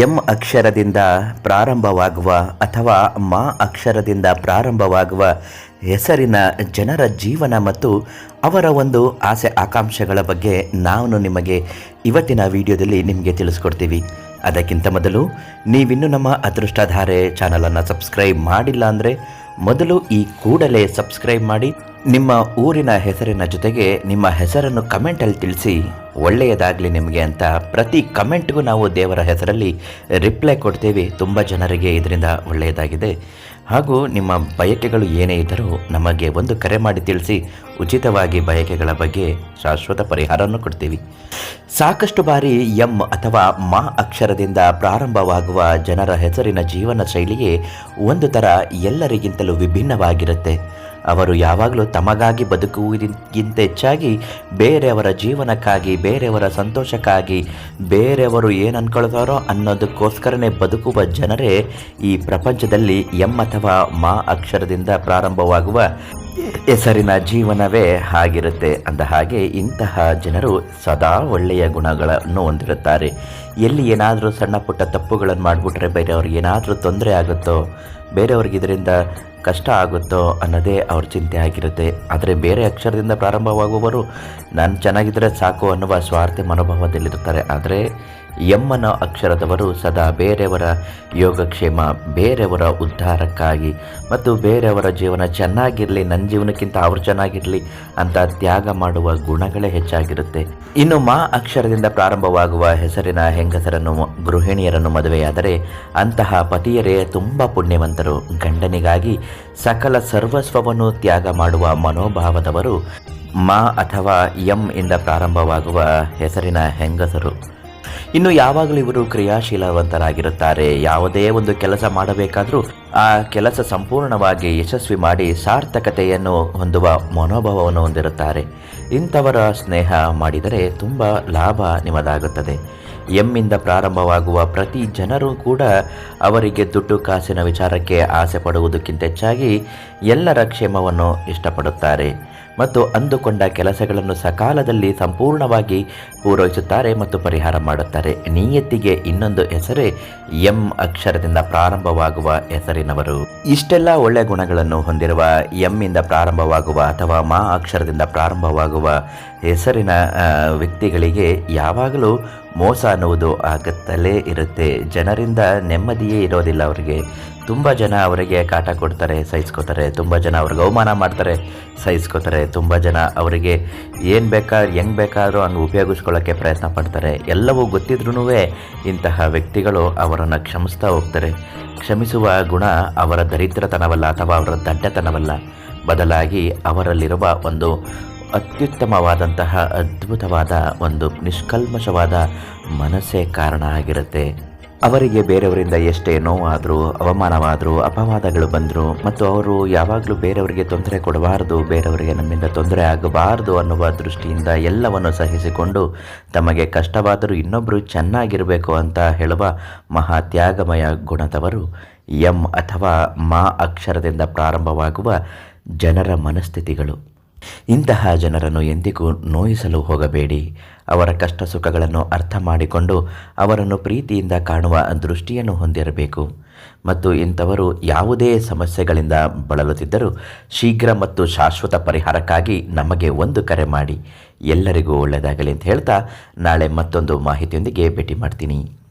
M ಅಕ್ಷರದಿಂದ ಪ್ರಾರಂಭವಾಗುವ ಅಥವಾ ಮಾ ಅಕ್ಷರದಿಂದ ಪ್ರಾರಂಭವಾಗುವ ಹೆಸರಿನ ಜನರ ಜೀವನ ಮತ್ತು ಅವರ ಒಂದು ಆಸೆ ಆಕಾಂಕ್ಷೆಗಳ ಬಗ್ಗೆ ನಾನು ನಿಮಗೆ ಇವತ್ತಿನ ವಿಡಿಯೋದಲ್ಲಿ ನಿಮಗೆ ತಿಳಿಸ್ಕೊಡ್ತೀವಿ. ಅದಕ್ಕಿಂತ ಮೊದಲು ನೀವಿನ್ನೂ ನಮ್ಮ ಅದೃಷ್ಟಧಾರೆ ಚಾನಲನ್ನು ಸಬ್ಸ್ಕ್ರೈಬ್ ಮಾಡಿಲ್ಲ ಅಂದರೆ ಮೊದಲು ಈ ಕೂಡಲೇ ಸಬ್ಸ್ಕ್ರೈಬ್ ಮಾಡಿ. ನಿಮ್ಮ ಊರಿನ ಹೆಸರಿನ ಜೊತೆಗೆ ನಿಮ್ಮ ಹೆಸರನ್ನು ಕಮೆಂಟಲ್ಲಿ ತಿಳಿಸಿ. ಒಳ್ಳೆಯದಾಗಲಿ ನಿಮಗೆ ಅಂತ ಪ್ರತಿ ಕಮೆಂಟ್ಗೂ ನಾವು ದೇವರ ಹೆಸರಲ್ಲಿ ರಿಪ್ಲೈ ಕೊಡ್ತೇವೆ. ತುಂಬ ಜನರಿಗೆ ಇದರಿಂದ ಒಳ್ಳೆಯದಾಗಿದೆ. ಹಾಗೂ ನಿಮ್ಮ ಬಯಕೆಗಳು ಏನೇ ಇದ್ದರೂ ನಮಗೆ ಒಂದು ಕರೆ ಮಾಡಿ ತಿಳಿಸಿ. ಉಚಿತವಾಗಿ ಬಯಕೆಗಳ ಬಗ್ಗೆ ಶಾಶ್ವತ ಪರಿಹಾರವನ್ನು ಕೊಡ್ತೀವಿ. ಸಾಕಷ್ಟು ಬಾರಿ ಎಂ ಅಥವಾ ಮಾ ಅಕ್ಷರದಿಂದ ಪ್ರಾರಂಭವಾಗುವ ಜನರ ಹೆಸರಿನ ಜೀವನ ಶೈಲಿಯೇ ಒಂದು ಥರ ಎಲ್ಲರಿಗಿಂತಲೂ ವಿಭಿನ್ನವಾಗಿರುತ್ತೆ. ಅವರು ಯಾವಾಗಲೂ ತಮಗಾಗಿ ಬದುಕುವುದಕ್ಕಿಂತ ಹೆಚ್ಚಾಗಿ ಬೇರೆಯವರ ಜೀವನಕ್ಕಾಗಿ, ಬೇರೆಯವರ ಸಂತೋಷಕ್ಕಾಗಿ, ಬೇರೆಯವರು ಏನು ಅಂದ್ಕೊಳ್ತಾರೋ ಅನ್ನೋದಕ್ಕೋಸ್ಕರನೇ ಬದುಕುವ ಜನರೇ ಈ ಪ್ರಪಂಚದಲ್ಲಿ ಎಂ ಅಥವಾ ಮಾ ಅಕ್ಷರದಿಂದ ಪ್ರಾರಂಭವಾಗುವ ಹೆಸರಿನ ಜೀವನವೇ ಆಗಿರುತ್ತೆ ಅಂದ ಹಾಗೆ ಇಂತಹ ಜನರು ಸದಾ ಒಳ್ಳೆಯ ಗುಣಗಳನ್ನು ಹೊಂದಿರುತ್ತಾರೆ. ಎಲ್ಲಿ ಏನಾದರೂ ಸಣ್ಣ ಪುಟ್ಟ ತಪ್ಪುಗಳನ್ನು ಮಾಡಿಬಿಟ್ರೆ ಬೇರೆಯವ್ರಿಗೆ ಏನಾದರೂ ತೊಂದರೆ ಆಗುತ್ತೋ, ಬೇರೆಯವ್ರಿಗೆ ಇದರಿಂದ ಕಷ್ಟ ಆಗುತ್ತೋ ಅನ್ನೋದೇ ಅವ್ರ ಚಿಂತೆ ಆಗಿರುತ್ತೆ. ಆದರೆ ಬೇರೆ ಅಕ್ಷರದಿಂದ ಪ್ರಾರಂಭವಾಗುವವರು, ನಾನು ಚೆನ್ನಾಗಿದ್ದರೆ ಸಾಕು ಅನ್ನುವ ಸ್ವಾರ್ಥ ಮನೋಭಾವದಲ್ಲಿರ್ತಾರೆ ಆದರೆ ಎಮ್ಮನ ಅಕ್ಷರದವರು ಸದಾ ಬೇರೆಯವರ ಯೋಗಕ್ಷೇಮ, ಬೇರೆಯವರ ಉದ್ಧಾರಕ್ಕಾಗಿ ಮತ್ತು ಬೇರೆಯವರ ಜೀವನ ಚೆನ್ನಾಗಿರಲಿ ನನ್ನ ಜೀವನಕ್ಕಿಂತ ಅವರು ಚೆನ್ನಾಗಿರಲಿ ಅಂತ ತ್ಯಾಗ ಮಾಡುವ ಗುಣಗಳೇ ಹೆಚ್ಚಾಗಿರುತ್ತೆ. ಇನ್ನು ಮಾ ಅಕ್ಷರದಿಂದ ಪ್ರಾರಂಭವಾಗುವ ಹೆಸರಿನ ಹೆಂಗಸರನ್ನು, ಗೃಹಿಣಿಯರನ್ನು ಮದುವೆಯಾದರೆ ಅಂತಹ ಪತಿಯರೇ ತುಂಬ ಪುಣ್ಯವಂತರು. ಗಂಡನಿಗಾಗಿ ಸಕಲ ಸರ್ವಸ್ವವನ್ನು ತ್ಯಾಗ ಮಾಡುವ ಮನೋಭಾವದವರು ಮಾ ಅಥವಾ ಎಂ ಇಂದ ಪ್ರಾರಂಭವಾಗುವ ಹೆಸರಿನ ಹೆಂಗಸರು. ಇನ್ನು ಯಾವಾಗಲೂ ಇವರು ಕ್ರಿಯಾಶೀಲವಂತರಾಗಿರುತ್ತಾರೆ. ಯಾವುದೇ ಒಂದು ಕೆಲಸ ಮಾಡಬೇಕಾದರೂ ಆ ಕೆಲಸ ಸಂಪೂರ್ಣವಾಗಿ ಯಶಸ್ವಿ ಮಾಡಿ ಸಾರ್ಥಕತೆಯನ್ನು ಹೊಂದುವ ಮನೋಭಾವವನ್ನು ಹೊಂದಿರುತ್ತಾರೆ. ಇಂಥವರ ಸ್ನೇಹ ಮಾಡಿದರೆ ತುಂಬ ಲಾಭ ನಿಮ್ಮದಾಗುತ್ತದೆ. ಎಮ್ಮಿಂದ ಪ್ರಾರಂಭವಾಗುವ ಪ್ರತಿ ಜನರು ಕೂಡ ಅವರಿಗೆ ದುಡ್ಡು ಕಾಸಿನ ವಿಚಾರಕ್ಕೆ ಆಸೆ ಪಡುವುದಕ್ಕಿಂತ ಹೆಚ್ಚಾಗಿ ಎಲ್ಲರ ಕ್ಷೇಮವನ್ನು ಇಷ್ಟಪಡುತ್ತಾರೆ. ಮತ್ತು ಅಂದುಕೊಂಡ ಕೆಲಸಗಳನ್ನು ಸಕಾಲದಲ್ಲಿ ಸಂಪೂರ್ಣವಾಗಿ ಪೂರೈಸುತ್ತಾರೆ ಮತ್ತು ಪರಿಹಾರ ಮಾಡುತ್ತಾರೆ. ನಿಯತ್ತಿಗೆ ಇನ್ನೊಂದು ಹೆಸರೇ ಎಂ ಅಕ್ಷರದಿಂದ ಪ್ರಾರಂಭವಾಗುವ ಹೆಸರಿನವರು. ಇಷ್ಟೆಲ್ಲ ಒಳ್ಳೆಯ ಗುಣಗಳನ್ನು ಹೊಂದಿರುವ ಎಮ್ಮಿಂದ ಪ್ರಾರಂಭವಾಗುವ ಅಥವಾ ಮಾ ಅಕ್ಷರದಿಂದ ಪ್ರಾರಂಭವಾಗುವ ಹೆಸರಿನ ವ್ಯಕ್ತಿಗಳಿಗೆ ಯಾವಾಗಲೂ ಮೋಸ ಅನ್ನುವುದು ಆಗುತ್ತಲೇ ಇರುತ್ತೆ. ಜನರಿಂದ ನೆಮ್ಮದಿಯೇ ಇರೋದಿಲ್ಲ ಅವರಿಗೆ. ತುಂಬ ಜನ ಅವರಿಗೆ ಕಾಟ ಕೊಡ್ತಾರೆ, ಸಹಿಸ್ಕೋತಾರೆ, ತುಂಬ ಜನ ಅವ್ರಿಗೆ ಅವಮಾನ ಮಾಡ್ತಾರೆ, ಸಹಿಸ್ಕೋತಾರೆ, ತುಂಬ ಜನ ಅವರಿಗೆ ಏನು ಬೇಕಾದ್ರೂ ಹೆಂಗೆ ಬೇಕಾದರೂ ಹಂಗೆ ಉಪಯೋಗಿಸ್ಕೊಳ್ಳೋಕ್ಕೆ ಪ್ರಯತ್ನ ಪಡ್ತಾರೆ. ಎಲ್ಲವೂ ಗೊತ್ತಿದ್ರೂ ಇಂತಹ ವ್ಯಕ್ತಿಗಳು ಅವರನ್ನು ಕ್ಷಮಿಸ್ತಾ ಹೋಗ್ತಾರೆ. ಕ್ಷಮಿಸುವ ಗುಣ ಅವರ ದರಿದ್ರತನವಲ್ಲ ಅಥವಾ ಅವರ ದಡ್ಡತನವಲ್ಲ. ಬದಲಾಗಿ ಅವರಲ್ಲಿರುವ ಒಂದು ಅತ್ಯುತ್ತಮವಾದಂತಹ ಅದ್ಭುತವಾದ ಒಂದು ನಿಷ್ಕಲ್ಮಶವಾದ ಮನಸ್ಸೇ ಕಾರಣ ಆಗಿರುತ್ತೆ. ಅವರಿಗೆ ಬೇರೆಯವರಿಂದ ಎಷ್ಟೇ ನೋವಾದರೂ, ಅವಮಾನವಾದರೂ, ಅಪವಾದಗಳು ಬಂದರೂ, ಮತ್ತು ಅವರು ಯಾವಾಗಲೂ ಬೇರೆಯವರಿಗೆ ತೊಂದರೆ ಕೊಡಬಾರದು, ಬೇರೆಯವರಿಗೆ ನಮ್ಮಿಂದ ತೊಂದರೆ ಆಗಬಾರದು ಅನ್ನುವ ದೃಷ್ಟಿಯಿಂದ ಎಲ್ಲವನ್ನು ಸಹಿಸಿಕೊಂಡು ತಮಗೆ ಕಷ್ಟವಾದರೂ ಇನ್ನೊಬ್ಬರು ಚೆನ್ನಾಗಿರಬೇಕು ಅಂತ ಹೇಳುವ ಮಹಾ ತ್ಯಾಗಮಯ ಗುಣದವರು ಎಂ ಅಥವಾ ಮಾ ಅಕ್ಷರದಿಂದ ಪ್ರಾರಂಭವಾಗುವ ಜನರ ಮನಸ್ಥಿತಿಗಳು. ಇಂತಹ ಜನರನ್ನು ಎಂದಿಗೂ ನೋಯಿಸಲು ಹೋಗಬೇಡಿ. ಅವರ ಕಷ್ಟ ಸುಖಗಳನ್ನು ಅರ್ಥ ಮಾಡಿಕೊಂಡು ಅವರನ್ನು ಪ್ರೀತಿಯಿಂದ ಕಾಣುವ ದೃಷ್ಟಿಯನ್ನು ಹೊಂದಿರಬೇಕು. ಮತ್ತು ಇಂಥವರು ಯಾವುದೇ ಸಮಸ್ಯೆಗಳಿಂದ ಬಳಲುತ್ತಿದ್ದರೂ ಶೀಘ್ರ ಮತ್ತು ಶಾಶ್ವತ ಪರಿಹಾರಕ್ಕಾಗಿ ನಮಗೆ ಒಂದು ಕರೆ ಮಾಡಿ. ಎಲ್ಲರಿಗೂ ಒಳ್ಳೆಯದಾಗಲಿ ಅಂತ ಹೇಳ್ತಾ ನಾಳೆ ಮತ್ತೊಂದು ಮಾಹಿತಿಯೊಂದಿಗೆ ಭೇಟಿ ಮಾಡ್ತೀನಿ.